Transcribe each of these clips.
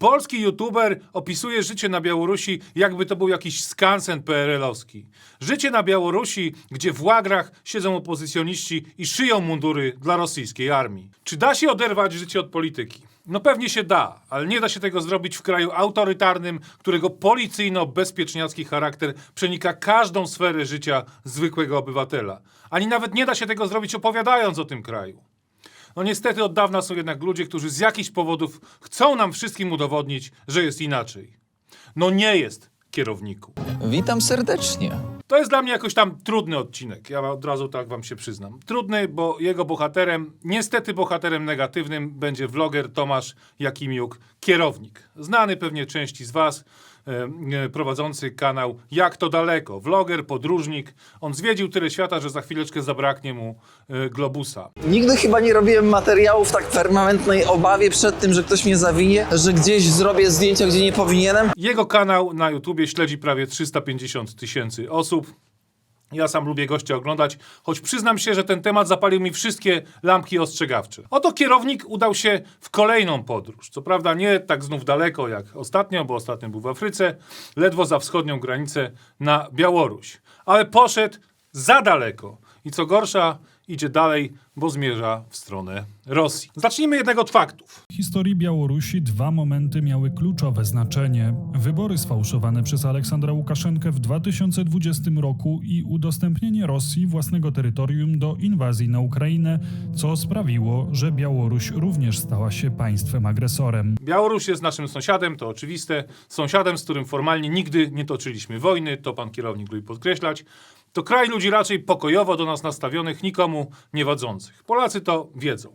Polski youtuber opisuje życie na Białorusi, jakby to był jakiś skansen PRL-owski. Życie na Białorusi, gdzie w łagrach siedzą opozycjoniści i szyją mundury dla rosyjskiej armii. Czy da się oderwać życie od polityki? No pewnie się da, ale nie da się tego zrobić w kraju autorytarnym, którego policyjno-bezpieczniacki charakter przenika każdą sferę życia zwykłego obywatela. Ani nawet nie da się tego zrobić opowiadając o tym kraju. No niestety od dawna są jednak ludzie, którzy z jakichś powodów chcą nam wszystkim udowodnić, że jest inaczej. No nie jest, kierowniku. Witam serdecznie. To jest dla mnie jakoś tam trudny odcinek. Ja od razu tak wam się przyznam. Trudny, bo jego bohaterem, niestety bohaterem negatywnym, będzie vloger Tomasz Jakimiuk, kierownik. Znany pewnie części z was, prowadzący kanał Jak to daleko. Vloger, podróżnik. On zwiedził tyle świata, że za chwileczkę zabraknie mu e, globusa. Nigdy chyba nie robiłem materiałów w tak permanentnej obawie przed tym, że ktoś mnie zawinie, że gdzieś zrobię zdjęcia, gdzie nie powinienem. Jego kanał na YouTubie śledzi prawie 350 tysięcy osób. Ja sam lubię gościa oglądać, choć przyznam się, że ten temat zapalił mi wszystkie lampki ostrzegawcze. Oto kierownik udał się w kolejną podróż. Co prawda nie tak znów daleko jak ostatnio, bo ostatnio był w Afryce, ledwo za wschodnią granicę na Białoruś. Ale poszedł za daleko. I co gorsza, idzie dalej, bo zmierza w stronę Rosji. Zacznijmy jednak od faktów. W historii Białorusi dwa momenty miały kluczowe znaczenie. Wybory sfałszowane przez Aleksandra Łukaszenkę w 2020 roku i udostępnienie Rosji własnego terytorium do inwazji na Ukrainę, co sprawiło, że Białoruś również stała się państwem agresorem. Białoruś jest naszym sąsiadem, to oczywiste. Sąsiadem, z którym formalnie nigdy nie toczyliśmy wojny, to pan kierownik lubi podkreślać. To kraj ludzi raczej pokojowo do nas nastawionych, nikomu nie wadzących. Polacy to wiedzą.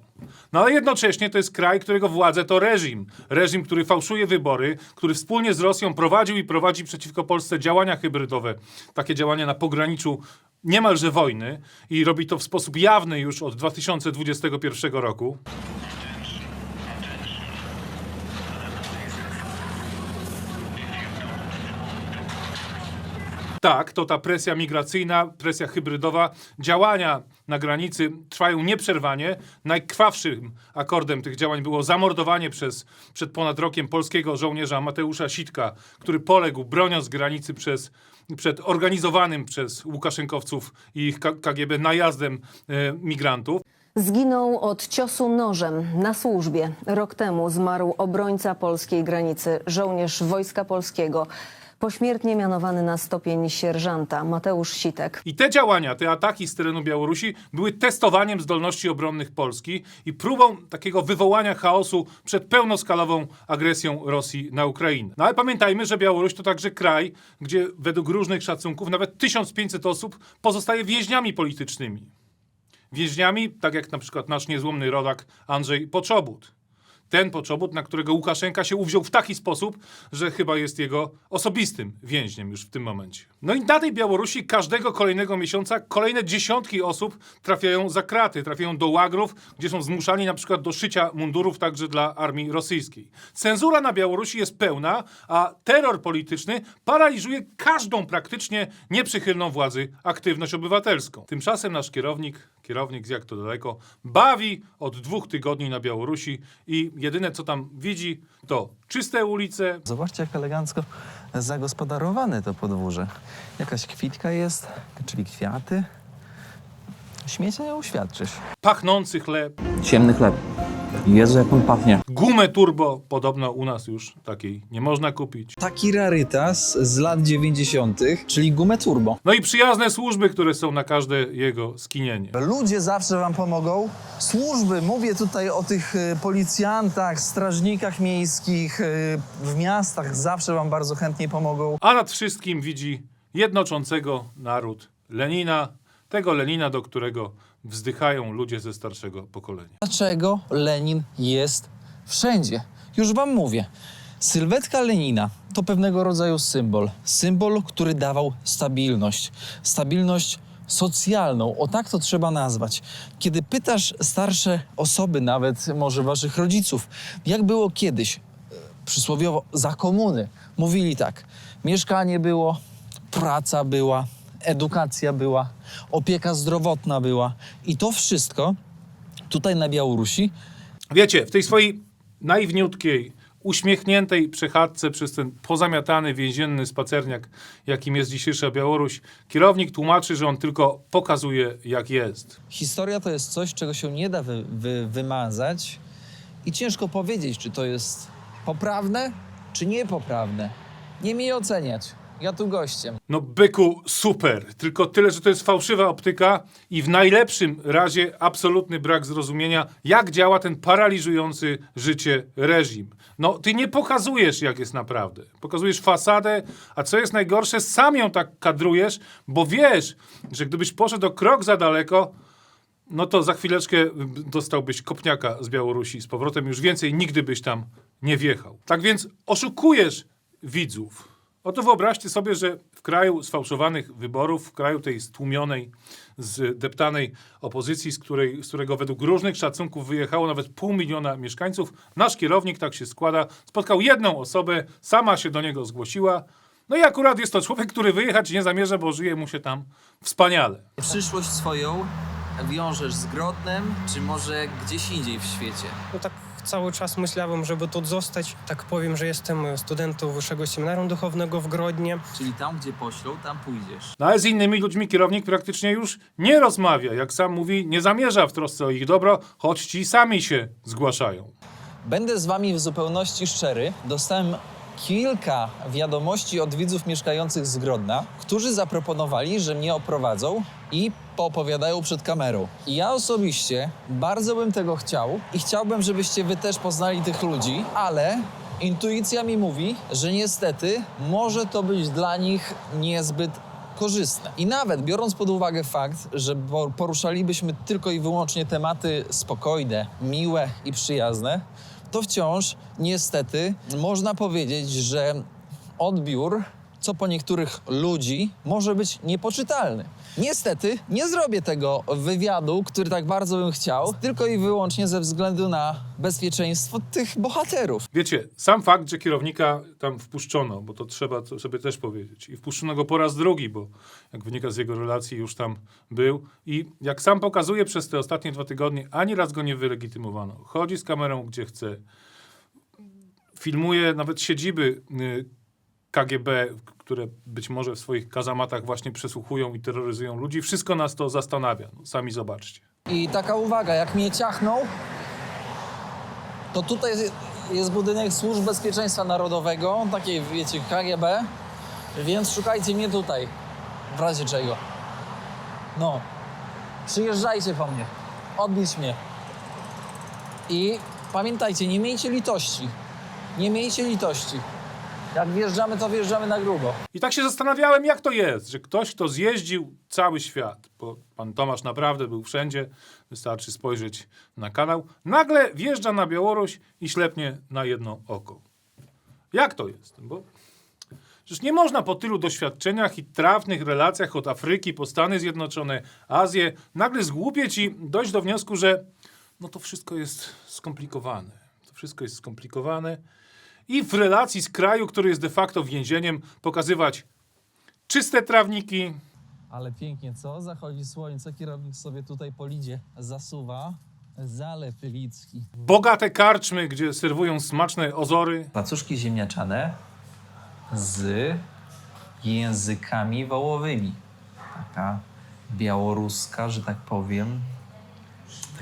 No ale jednocześnie to jest kraj, którego władze to reżim. Reżim, który fałszuje wybory, który wspólnie z Rosją prowadził i prowadzi przeciwko Polsce działania hybrydowe. Takie działania na pograniczu niemalże wojny i robi to w sposób jawny już od 2021 roku. Tak, to ta presja migracyjna, presja hybrydowa, działania na granicy trwają nieprzerwanie. Najkrwawszym akordem tych działań było zamordowanie przez, przed ponad rokiem polskiego żołnierza Mateusza Sitka, który poległ broniąc granicy przez, przed organizowanym przez Łukaszenkowców i ich KGB najazdem e, migrantów. Zginął od ciosu nożem na służbie. Rok temu zmarł obrońca polskiej granicy, żołnierz Wojska Polskiego, pośmiertnie mianowany na stopień sierżanta Mateusz Sitek. I te działania, te ataki z terenu Białorusi były testowaniem zdolności obronnych Polski i próbą takiego wywołania chaosu przed pełnoskalową agresją Rosji na Ukrainę. No ale pamiętajmy, że Białoruś to także kraj, gdzie według różnych szacunków nawet 1500 osób pozostaje więźniami politycznymi. Więźniami, tak jak na przykład nasz niezłomny rodak Andrzej Poczobut. Ten Poczobut, na którego Łukaszenka się uwziął w taki sposób, że chyba jest jego osobistym więźniem już w tym momencie. No i na tej Białorusi każdego kolejnego miesiąca kolejne dziesiątki osób trafiają za kraty, trafiają do łagrów, gdzie są zmuszani na przykład do szycia mundurów także dla armii rosyjskiej. Cenzura na Białorusi jest pełna, a terror polityczny paraliżuje każdą praktycznie nieprzychylną władzy aktywność obywatelską. Tymczasem nasz kierownik, kierownik z jak to daleko, bawi od dwóch tygodni na Białorusi i jedyne co tam widzi to czyste ulice, Zobaczcie, jak elegancko zagospodarowane to podwórze. Jakaś kwitka jest, czyli kwiaty. Śmiecia nie uświadczysz. pachnący chleb, Ciemny chleb. Jezu, jak on pachnie. gumę turbo, podobno u nas już takiej nie można kupić. Taki rarytas z lat 90., czyli gumę turbo. No i przyjazne służby, które są na każde jego skinienie. Ludzie zawsze wam pomogą. Służby, mówię tutaj o tych y, policjantach, strażnikach miejskich, y, w miastach zawsze wam bardzo chętnie pomogą. A nad wszystkim widzi jednoczącego naród Lenina, tego Lenina, do którego wzdychają ludzie ze starszego pokolenia. Dlaczego Lenin jest wszędzie? Już wam mówię. Sylwetka Lenina to pewnego rodzaju symbol. Symbol, który dawał stabilność. Stabilność socjalną, o tak to trzeba nazwać. Kiedy pytasz starsze osoby, nawet może waszych rodziców, jak było kiedyś, e, przysłowiowo za komuny, mówili tak: mieszkanie było, praca była, edukacja była, opieka zdrowotna była i to wszystko tutaj na Białorusi Wiecie, w tej swojej naiwniutkiej, uśmiechniętej przechadzce przez ten pozamiatany więzienny spacerniak, jakim jest dzisiejsza Białoruś, kierownik tłumaczy, że on tylko pokazuje, jak jest. Historia to jest coś, czego się nie da wy, wy, wymazać i ciężko powiedzieć, czy to jest poprawne, czy niepoprawne. Nie mi oceniać. Ja tu gościem. No byku, super. Tylko tyle, że to jest fałszywa optyka i w najlepszym razie absolutny brak zrozumienia, jak działa ten paraliżujący życie reżim. No, ty nie pokazujesz, jak jest naprawdę. Pokazujesz fasadę, a co jest najgorsze, sam ją tak kadrujesz, bo wiesz, że gdybyś poszedł o krok za daleko, no to za chwileczkę dostałbyś kopniaka z Białorusi z powrotem, już więcej nigdy byś tam nie wjechał. Tak więc oszukujesz widzów. Oto wyobraźcie sobie, że w kraju sfałszowanych wyborów, w kraju tej stłumionej, zdeptanej opozycji, z, której, z którego według różnych szacunków wyjechało nawet pół miliona mieszkańców, nasz kierownik, tak się składa, spotkał jedną osobę, sama się do niego zgłosiła. No i akurat jest to człowiek, który wyjechać nie zamierza, bo żyje mu się tam wspaniale. Przyszłość swoją wiążesz z Grodnem, czy może gdzieś indziej w świecie? No tak cały czas myślałem, żeby tu zostać. Tak powiem, że jestem studentem Wyższego Seminarium Duchownego w Grodnie. Czyli tam, gdzie poślą, tam pójdziesz. No ale z innymi ludźmi kierownik praktycznie już nie rozmawia. Jak sam mówi, nie zamierza w trosce o ich dobro, choć ci sami się zgłaszają. Będę z wami w zupełności szczery. Dostałem kilka wiadomości od widzów mieszkających z Grodna, którzy zaproponowali, że mnie oprowadzą i poopowiadają przed kamerą. Ja osobiście bardzo bym tego chciał i chciałbym, żebyście wy też poznali tych ludzi, ale intuicja mi mówi, że niestety może to być dla nich niezbyt korzystne. I nawet biorąc pod uwagę fakt, że por- poruszalibyśmy tylko i wyłącznie tematy spokojne, miłe i przyjazne, to wciąż niestety można powiedzieć, że odbiór, co po niektórych ludzi, może być niepoczytalny. Niestety nie zrobię tego wywiadu, który tak bardzo bym chciał, tylko i wyłącznie ze względu na bezpieczeństwo tych bohaterów. Wiecie, sam fakt, że kierownika tam wpuszczono, bo to trzeba sobie też powiedzieć, i wpuszczono go po raz drugi, bo jak wynika z jego relacji, już tam był. I jak sam pokazuje przez te ostatnie dwa tygodnie, ani raz go nie wylegitymowano. Chodzi z kamerą gdzie chce, filmuje nawet siedziby y, KGB, które być może w swoich kazamatach właśnie przesłuchują i terroryzują ludzi. Wszystko nas to zastanawia. No, sami zobaczcie. I taka uwaga, jak mnie ciachnął, to tutaj jest, budynek Służb Bezpieczeństwa Narodowego, takiej, wiecie, KGB, więc szukajcie mnie tutaj, w razie czego. No, przyjeżdżajcie po mnie, odbić mnie. I pamiętajcie, nie miejcie litości, nie miejcie litości. Jak wjeżdżamy, to wjeżdżamy na grubo. I tak się zastanawiałem, jak to jest, że ktoś, kto zjeździł cały świat, bo pan Tomasz naprawdę był wszędzie, wystarczy spojrzeć na kanał, nagle wjeżdża na Białoruś i ślepnie na jedno oko. Jak to jest? Bo przecież nie można po tylu doświadczeniach i trafnych relacjach od Afryki po Stany Zjednoczone, Azję, nagle zgłupieć i dojść do wniosku, że no to wszystko jest skomplikowane. To wszystko jest skomplikowane i w relacji z kraju, który jest de facto więzieniem, pokazywać czyste trawniki, Ale pięknie, co? Zachodzi słońce, kierownik sobie tutaj po lidzie zasuwa. Zalew Licki. bogate karczmy, gdzie serwują smaczne ozory, Pacuszki ziemniaczane z językami wołowymi. Taka białoruska, że tak powiem.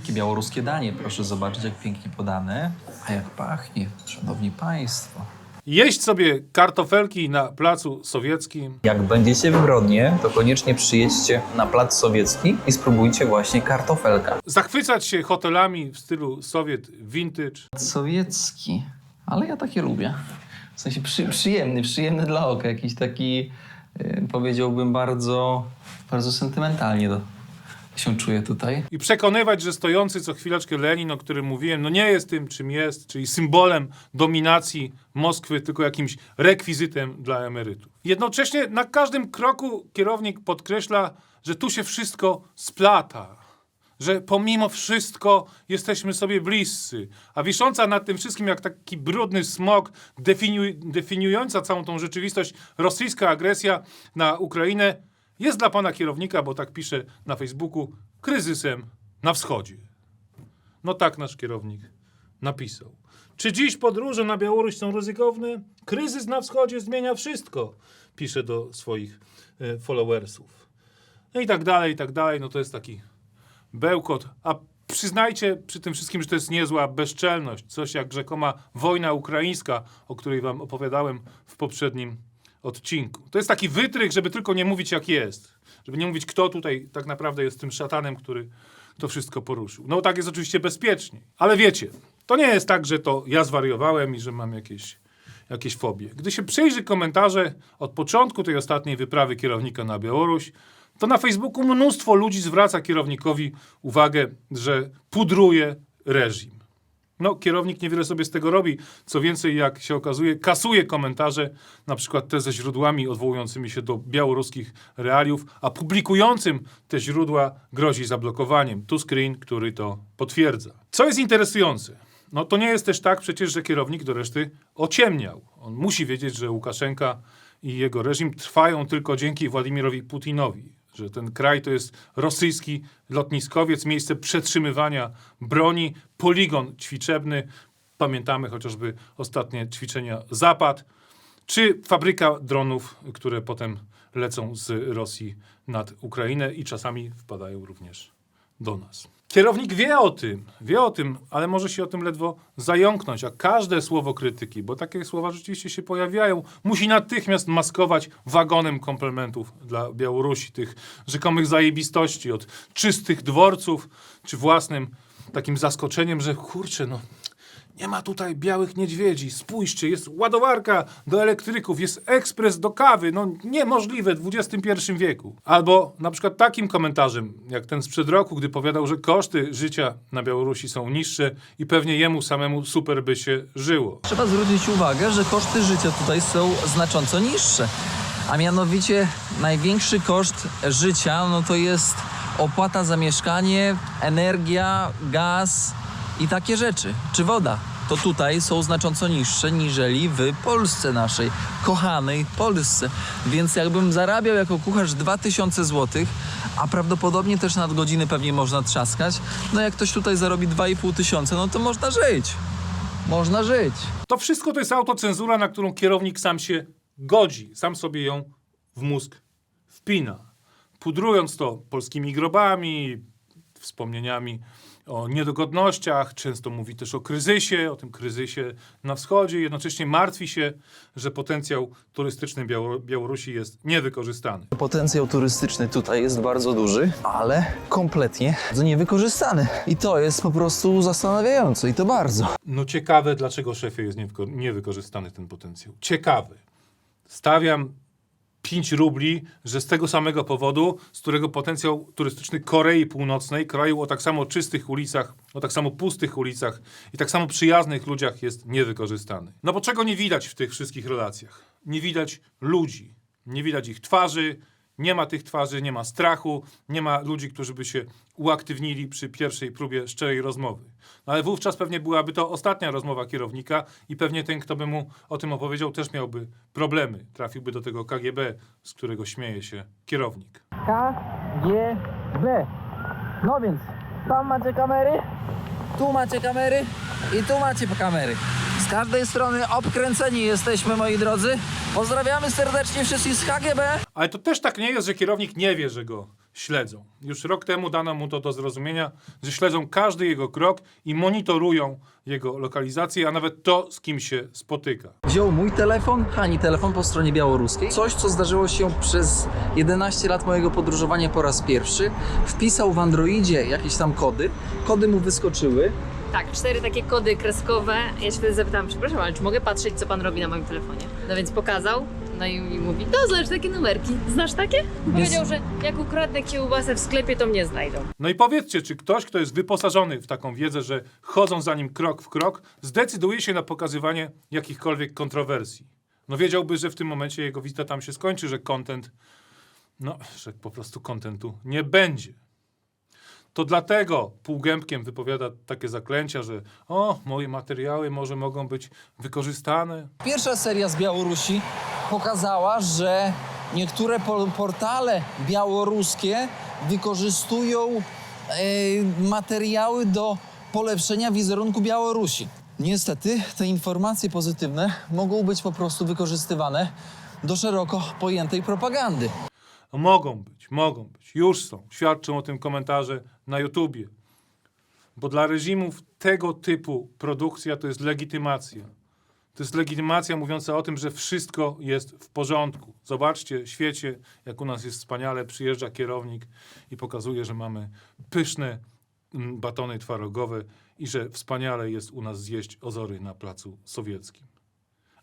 Takie białoruskie danie, proszę zobaczyć, jak pięknie podane. A jak pachnie, szanowni państwo. jeść sobie kartofelki na placu sowieckim, Jak będziecie w Grodnie, to koniecznie przyjedźcie na Plac Sowiecki i spróbujcie właśnie kartofelka. zachwycać się hotelami w stylu Sowiet vintage, Sowiecki, ale ja takie lubię. W sensie przy, przyjemny, przyjemny dla oka, jakiś taki, y, powiedziałbym, bardzo, bardzo sentymentalnie to się czuję tutaj. i przekonywać, że stojący co chwileczkę Lenin, o którym mówiłem, no nie jest tym, czym jest, czyli symbolem dominacji Moskwy, tylko jakimś rekwizytem dla emerytów. Jednocześnie na każdym kroku kierownik podkreśla, że tu się wszystko splata. Że pomimo wszystko jesteśmy sobie bliscy. A wisząca nad tym wszystkim jak taki brudny smog, definiuj, definiująca całą tą rzeczywistość rosyjska agresja na Ukrainę, jest dla pana kierownika, bo tak pisze na Facebooku, kryzysem na wschodzie. No tak nasz kierownik napisał. Czy dziś podróże na Białoruś są ryzykowne? Kryzys na wschodzie zmienia wszystko, pisze do swoich e, followersów. No i tak dalej, i tak dalej. No to jest taki bełkot. A przyznajcie przy tym wszystkim, że to jest niezła bezczelność. Coś jak rzekoma wojna ukraińska, o której wam opowiadałem w poprzednim odcinku. To jest taki wytrych, żeby tylko nie mówić jak jest. Żeby nie mówić, kto tutaj tak naprawdę jest tym szatanem, który to wszystko poruszył. No tak jest oczywiście bezpiecznie. Ale wiecie, to nie jest tak, że to ja zwariowałem i że mam jakieś, jakieś fobie. Gdy się przyjrzy komentarze od początku tej ostatniej wyprawy kierownika na Białoruś, to na Facebooku mnóstwo ludzi zwraca kierownikowi uwagę, że pudruje reżim. No, kierownik niewiele sobie z tego robi. Co więcej, jak się okazuje, kasuje komentarze, na przykład te ze źródłami odwołującymi się do białoruskich realiów, a publikującym te źródła grozi zablokowaniem. Tu screen, który to potwierdza. Co jest interesujące? No to nie jest też tak przecież, że kierownik do reszty ociemniał. On musi wiedzieć, że Łukaszenka i jego reżim trwają tylko dzięki Władimirowi Putinowi. Że ten kraj to jest rosyjski lotniskowiec, miejsce przetrzymywania broni, poligon ćwiczebny. Pamiętamy chociażby ostatnie ćwiczenia Zapad, czy fabryka dronów, które potem lecą z Rosji nad Ukrainę i czasami wpadają również do nas. Kierownik wie o tym, wie o tym, ale może się o tym ledwo zająknąć, a każde słowo krytyki, bo takie słowa rzeczywiście się pojawiają, musi natychmiast maskować wagonem komplementów dla Białorusi, tych rzekomych zajebistości, od czystych dworców, czy własnym takim zaskoczeniem, że kurczę, no nie ma tutaj białych niedźwiedzi. Spójrzcie, jest ładowarka do elektryków, jest ekspres do kawy. No niemożliwe w XXI wieku. Albo na przykład takim komentarzem, jak ten sprzed roku, gdy powiadał, że koszty życia na Białorusi są niższe i pewnie jemu samemu super by się żyło. Trzeba zwrócić uwagę, że koszty życia tutaj są znacząco niższe. A mianowicie największy koszt życia no to jest opłata za mieszkanie, energia, gaz i takie rzeczy, czy woda. To tutaj są znacząco niższe niżeli w Polsce naszej, kochanej Polsce. Więc jakbym zarabiał jako kucharz 2000 zł, a prawdopodobnie też nadgodziny pewnie można trzaskać, no jak ktoś tutaj zarobi 2,5 tysiąca, no to można żyć. Można żyć. To wszystko to jest autocenzura, na którą kierownik sam się godzi, sam sobie ją w mózg wpina. Pudrując to polskimi grobami, wspomnieniami o niedogodnościach, często mówi też o kryzysie, o tym kryzysie na wschodzie, jednocześnie martwi się, że potencjał turystyczny Biało- Białorusi jest niewykorzystany. Potencjał turystyczny tutaj jest bardzo duży, ale kompletnie niewykorzystany. I to jest po prostu zastanawiające i to bardzo. No ciekawe, dlaczego szefie jest niewyko- niewykorzystany ten potencjał. Ciekawe. Stawiam 5 rubli, że z tego samego powodu, z którego potencjał turystyczny Korei Północnej, kraju o tak samo czystych ulicach, o tak samo pustych ulicach i tak samo przyjaznych ludziach jest niewykorzystany. No bo czego nie widać w tych wszystkich relacjach? Nie widać ludzi, nie widać ich twarzy, nie ma tych twarzy, nie ma strachu, nie ma ludzi, którzy by się uaktywnili przy pierwszej próbie szczerej rozmowy. No ale wówczas pewnie byłaby to ostatnia rozmowa kierownika i pewnie ten, kto by mu o tym opowiedział, też miałby problemy. Trafiłby do tego KGB, z którego śmieje się kierownik. KGB. No więc, tam macie kamery, tu macie kamery i tu macie kamery. Z każdej strony obkręceni jesteśmy, moi drodzy. Pozdrawiamy serdecznie wszystkich z KGB. Ale to też tak nie jest, że kierownik nie wie, że go śledzą. Już rok temu dano mu to do zrozumienia, że śledzą każdy jego krok i monitorują jego lokalizację, a nawet to, z kim się spotyka. Wziął mój telefon, Hani telefon po stronie białoruskiej. Coś, co zdarzyło się przez 11 lat mojego podróżowania po raz pierwszy. Wpisał w Androidzie jakieś tam kody. Kody mu wyskoczyły. Tak, cztery takie kody kreskowe. Ja się wtedy zapytałam, przepraszam, ale czy mogę patrzeć, co pan robi na moim telefonie? No więc pokazał, no i, mówi, to zobacz takie numerki. Znasz takie? Powiedział, że jak ukradnę kiełbasę w sklepie, to mnie znajdą. No i powiedzcie, czy ktoś, kto jest wyposażony w taką wiedzę, że chodzą za nim krok w krok, zdecyduje się na pokazywanie jakichkolwiek kontrowersji? No wiedziałby, że w tym momencie jego wizyta tam się skończy, że content, no, że po prostu kontentu nie będzie. To dlatego półgębkiem wypowiada takie zaklęcia, że o, moje materiały może mogą być wykorzystane. Pierwsza seria z Białorusi pokazała, że niektóre po- portale białoruskie wykorzystują e, materiały do polepszenia wizerunku Białorusi. Niestety te informacje pozytywne mogą być po prostu wykorzystywane do szeroko pojętej propagandy. Mogą być, mogą być, już są. Świadczą o tym komentarze na YouTubie. Bo dla reżimów tego typu produkcja to jest legitymacja. To jest legitymacja mówiąca o tym, że wszystko jest w porządku. Zobaczcie, świecie, jak u nas jest wspaniale, przyjeżdża kierownik i pokazuje, że mamy pyszne mm, batony twarogowe i że wspaniale jest u nas zjeść ozory na placu sowieckim.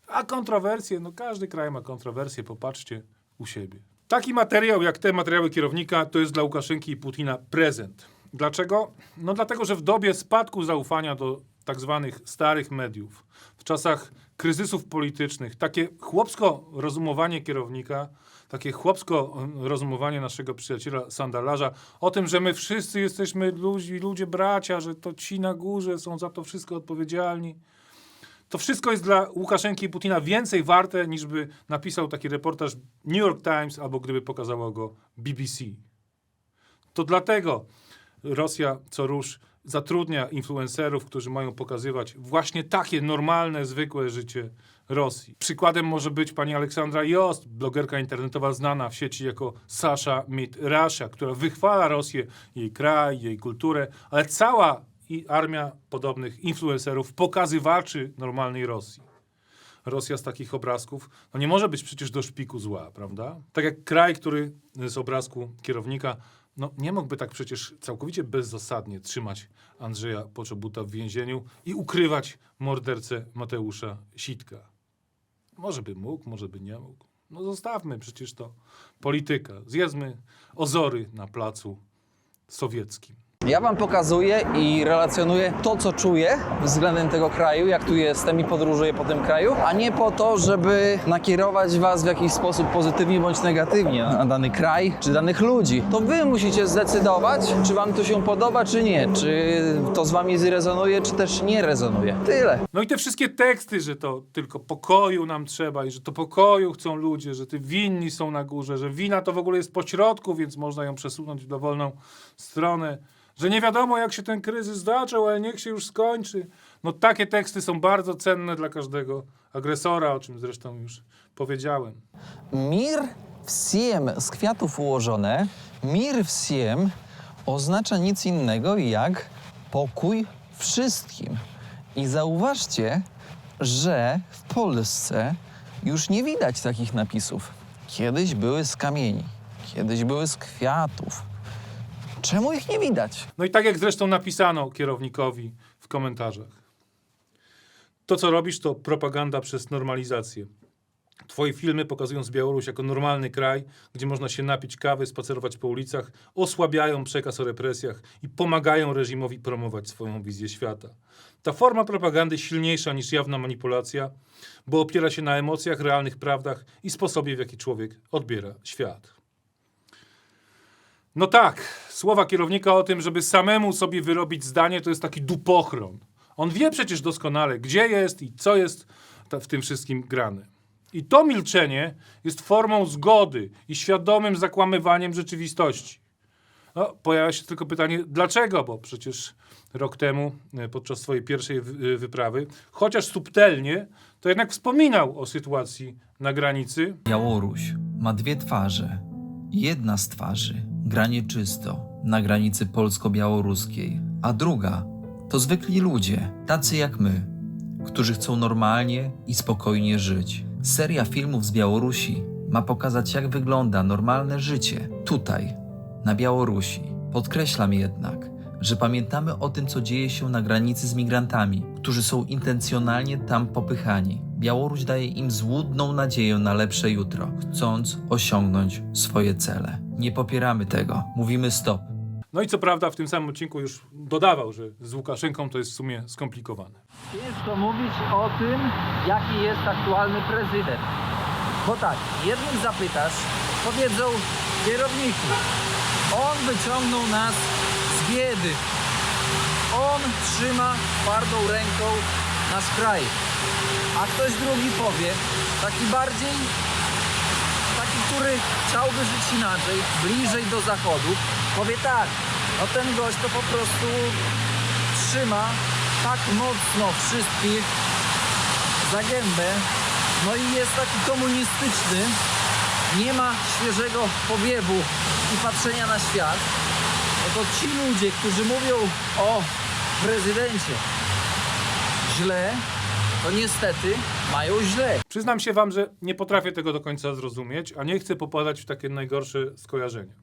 A kontrowersje, no każdy kraj ma kontrowersje, popatrzcie u siebie. Taki materiał jak te materiały kierownika to jest dla Łukaszenki i Putina prezent. Dlaczego? No dlatego, że w dobie spadku zaufania do tak zwanych starych mediów, w czasach kryzysów politycznych, takie chłopsko rozumowanie kierownika, takie chłopsko mm, rozumowanie naszego przyjaciela sandalarza o tym, że my wszyscy jesteśmy ludzi, ludzie bracia, że to ci na górze są za to wszystko odpowiedzialni. To wszystko jest dla Łukaszenki i Putina więcej warte, niż by napisał taki reportaż New York Times albo gdyby pokazało go BBC. To dlatego Rosja co rusz zatrudnia influencerów, którzy mają pokazywać właśnie takie normalne, zwykłe życie Rosji. Przykładem może być pani Aleksandra Jost, blogerka internetowa znana w sieci jako Sasha Meet Russia, która wychwala Rosję, jej kraj, jej kulturę, ale cała i armia podobnych influencerów, pokazywaczy normalnej Rosji. Rosja z takich obrazków, no nie może być przecież do szpiku zła, prawda? Tak jak kraj, który z obrazku kierownika, no nie mógłby tak przecież całkowicie bezzasadnie trzymać Andrzeja Poczobuta w więzieniu i ukrywać mordercę Mateusza Sitka. Może by mógł, może by nie mógł. No zostawmy przecież to polityka. Zjedzmy ozory na placu sowieckim. Ja wam pokazuję i relacjonuję to, co czuję względem tego kraju, jak tu jestem i podróżuję po tym kraju, a nie po to, żeby nakierować was w jakiś sposób pozytywnie bądź negatywnie na dany kraj czy danych ludzi. To wy musicie zdecydować, czy wam to się podoba, czy nie, czy to z wami zrezonuje, czy też nie rezonuje. Tyle. No i te wszystkie teksty, że to tylko pokoju nam trzeba i że to pokoju chcą ludzie, że ty winni są na górze, że wina to w ogóle jest pośrodku, więc można ją przesunąć w dowolną stronę, że nie wiadomo jak się ten kryzys zaczął, ale niech się już skończy. No takie teksty są bardzo cenne dla każdego agresora, o czym zresztą już powiedziałem. Mir wsiem z kwiatów ułożone, mir wsiem oznacza nic innego jak pokój wszystkim. I zauważcie, że w Polsce już nie widać takich napisów. Kiedyś były z kamieni, kiedyś były z kwiatów, Czemu ich nie widać? No i tak jak zresztą napisano kierownikowi w komentarzach. To, co robisz, to propaganda przez normalizację. Twoje filmy pokazując Białoruś jako normalny kraj, gdzie można się napić kawy, spacerować po ulicach, osłabiają przekaz o represjach i pomagają reżimowi promować swoją wizję świata. Ta forma propagandy silniejsza niż jawna manipulacja, bo opiera się na emocjach, realnych prawdach i sposobie, w jaki człowiek odbiera świat. No tak, słowa kierownika o tym, żeby samemu sobie wyrobić zdanie, to jest taki dupochron. On wie przecież doskonale, gdzie jest i co jest w tym wszystkim grane. I to milczenie jest formą zgody i świadomym zakłamywaniem rzeczywistości. No, pojawia się tylko pytanie, dlaczego? Bo przecież rok temu, e, podczas swojej pierwszej e, wyprawy, chociaż subtelnie, to jednak wspominał o sytuacji na granicy, Białoruś ma dwie twarze. Jedna z twarzy gra nieczysto na granicy polsko-białoruskiej, a druga to zwykli ludzie, tacy jak my, którzy chcą normalnie i spokojnie żyć. Seria filmów z Białorusi ma pokazać, jak wygląda normalne życie tutaj, na Białorusi. Podkreślam jednak, że pamiętamy o tym, co dzieje się na granicy z migrantami, którzy są intencjonalnie tam popychani. Białoruś daje im złudną nadzieję na lepsze jutro, chcąc osiągnąć swoje cele. Nie popieramy tego. Mówimy stop. No i co prawda w tym samym odcinku już dodawał, że z Łukaszenką to jest w sumie skomplikowane. Ciężko mówić o tym, jaki jest aktualny prezydent. Bo tak, jednych zapytasz, powiedzą kierowniku, on wyciągnął nas z biedy. On trzyma twardą ręką nasz kraj. A ktoś drugi powie, taki bardziej, taki, który chciałby żyć inaczej, bliżej do zachodu, powie tak, no ten gość to po prostu trzyma tak mocno wszystkich za gębę, no i jest taki komunistyczny, nie ma świeżego powiewu i patrzenia na świat, no to ci ludzie, którzy mówią o prezydencie źle, to niestety mają źle. Przyznam się wam, że nie potrafię tego do końca zrozumieć, a nie chcę popadać w takie najgorsze skojarzenia.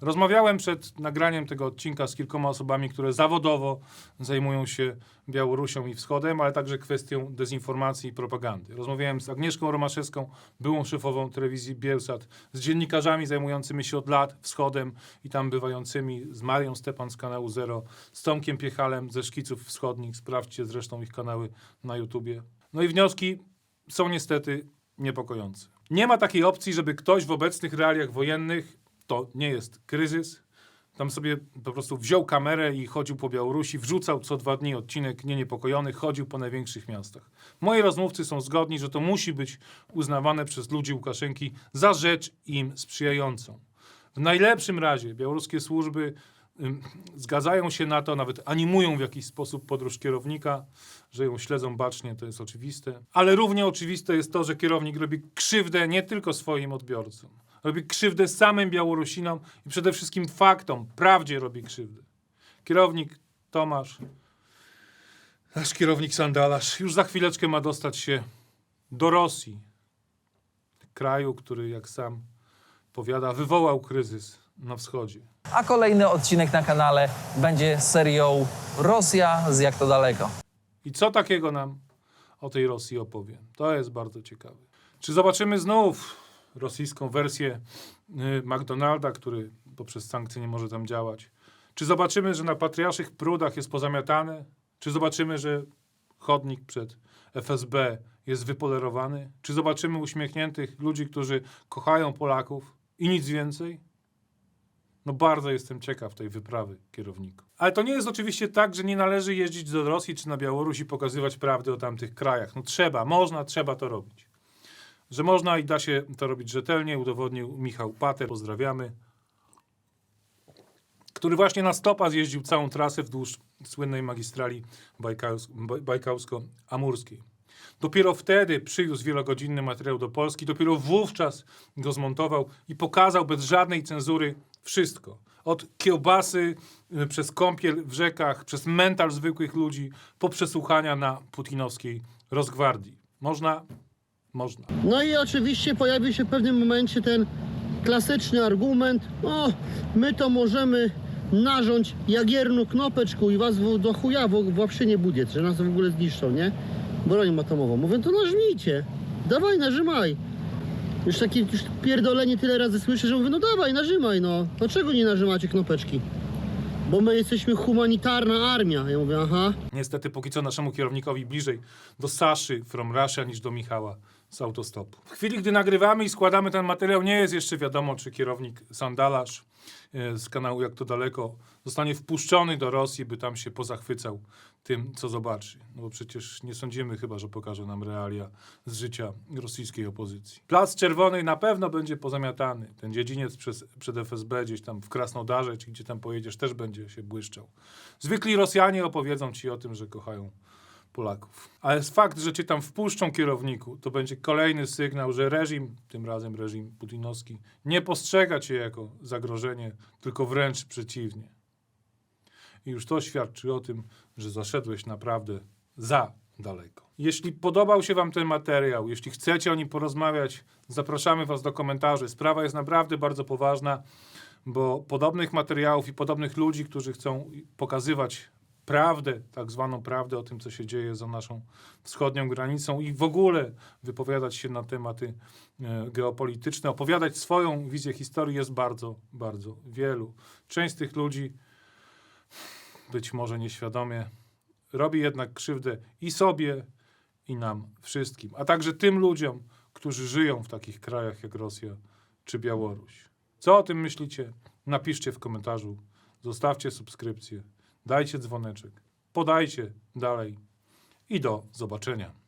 Rozmawiałem przed nagraniem tego odcinka z kilkoma osobami, które zawodowo zajmują się Białorusią i Wschodem, ale także kwestią dezinformacji i propagandy. Rozmawiałem z Agnieszką Romaszewską, byłą szefową telewizji Bielsat, z dziennikarzami zajmującymi się od lat Wschodem i tam bywającymi, z Marią Stepan z kanału Zero, z Tomkiem Piechalem ze Szkiców Wschodnich, sprawdźcie zresztą ich kanały na YouTubie. No i wnioski są niestety niepokojące. Nie ma takiej opcji, żeby ktoś w obecnych realiach wojennych, to nie jest kryzys, tam sobie po prostu wziął kamerę i chodził po Białorusi, wrzucał co dwa dni odcinek Nieniepokojonych, chodził po największych miastach. Moi rozmówcy są zgodni, że to musi być uznawane przez ludzi Łukaszenki za rzecz im sprzyjającą. W najlepszym razie białoruskie służby zgadzają się na to, nawet animują w jakiś sposób podróż kierownika, że ją śledzą bacznie, to jest oczywiste. Ale równie oczywiste jest to, że kierownik robi krzywdę nie tylko swoim odbiorcom, robi krzywdę samym Białorusinom i przede wszystkim faktom, prawdzie robi krzywdę. Kierownik Tomasz, nasz kierownik Sandalarz, już za chwileczkę ma dostać się do Rosji, kraju, który, jak sam powiada, wywołał kryzys na wschodzie. A kolejny odcinek na kanale będzie serią Rosja z jak to daleko. I co takiego nam o tej Rosji opowie? To jest bardzo ciekawe. Czy zobaczymy znów rosyjską wersję y, McDonalda, który poprzez sankcje nie może tam działać? Czy zobaczymy, że na patriarszych prudach jest pozamiatane? Czy zobaczymy, że chodnik przed FSB jest wypolerowany? Czy zobaczymy uśmiechniętych ludzi, którzy kochają Polaków i nic więcej? No bardzo jestem ciekaw tej wyprawy kierowników. Ale to nie jest oczywiście tak, że nie należy jeździć do Rosji czy na Białoruś i pokazywać prawdy o tamtych krajach. No trzeba, można, trzeba to robić. Że można i da się to robić rzetelnie, udowodnił Michał Pater, pozdrawiamy, który właśnie na stopa zjeździł całą trasę wzdłuż słynnej magistrali Bajkałsko-Amurskiej. Dopiero wtedy przywiózł wielogodzinny materiał do Polski, dopiero wówczas go zmontował i pokazał bez żadnej cenzury wszystko. Od kiełbasy, y, przez kąpiel w rzekach, przez mental zwykłych ludzi, po przesłuchania na putinowskiej rozgwardii. Można? można. No i oczywiście pojawi się w pewnym momencie ten klasyczny argument, o, my to możemy narządź jagiernu knopeczku i was do chuja w, w Łapszynie budzie, że nas w ogóle zniszczą, nie? Broń atomową. Mówię, to narzmijcie, dawaj, narzymaj. Już takie już pierdolenie tyle razy słyszę, że mówię, no dawaj, narzymaj, no. Dlaczego nie narzymacie knopeczki? Bo my jesteśmy humanitarna armia. Ja mówię, aha. Niestety póki co naszemu kierownikowi bliżej do Saszy from Russia niż do Michała z autostopu. W chwili, gdy nagrywamy i składamy ten materiał, nie jest jeszcze wiadomo, czy kierownik Sandalarz e, z kanału Jak to Daleko zostanie wpuszczony do Rosji, by tam się pozachwycał tym, co zobaczy. No bo przecież nie sądzimy chyba, że pokaże nam realia z życia rosyjskiej opozycji. Plac Czerwony na pewno będzie pozamiatany. Ten dziedziniec przez, przed FSB gdzieś tam w Krasnodarze, czy gdzie tam pojedziesz, też będzie się błyszczał. Zwykli Rosjanie opowiedzą ci o tym, że kochają Polaków. Ale fakt, że cię tam wpuszczą kierowniku, to będzie kolejny sygnał, że reżim, tym razem reżim putinowski, nie postrzega cię jako zagrożenie, tylko wręcz przeciwnie. I już to świadczy o tym, że zaszedłeś naprawdę za daleko. Jeśli podobał się Wam ten materiał, jeśli chcecie o nim porozmawiać, zapraszamy Was do komentarzy. Sprawa jest naprawdę bardzo poważna, bo podobnych materiałów i podobnych ludzi, którzy chcą pokazywać prawdę, tak zwaną prawdę o tym, co się dzieje za naszą wschodnią granicą i w ogóle wypowiadać się na tematy e, geopolityczne, opowiadać swoją wizję historii jest bardzo, bardzo wielu. Część z tych ludzi być może nieświadomie, robi jednak krzywdę i sobie, i nam wszystkim, a także tym ludziom, którzy żyją w takich krajach jak Rosja czy Białoruś. Co o tym myślicie? Napiszcie w komentarzu, zostawcie subskrypcję, dajcie dzwoneczek, podajcie dalej i do zobaczenia.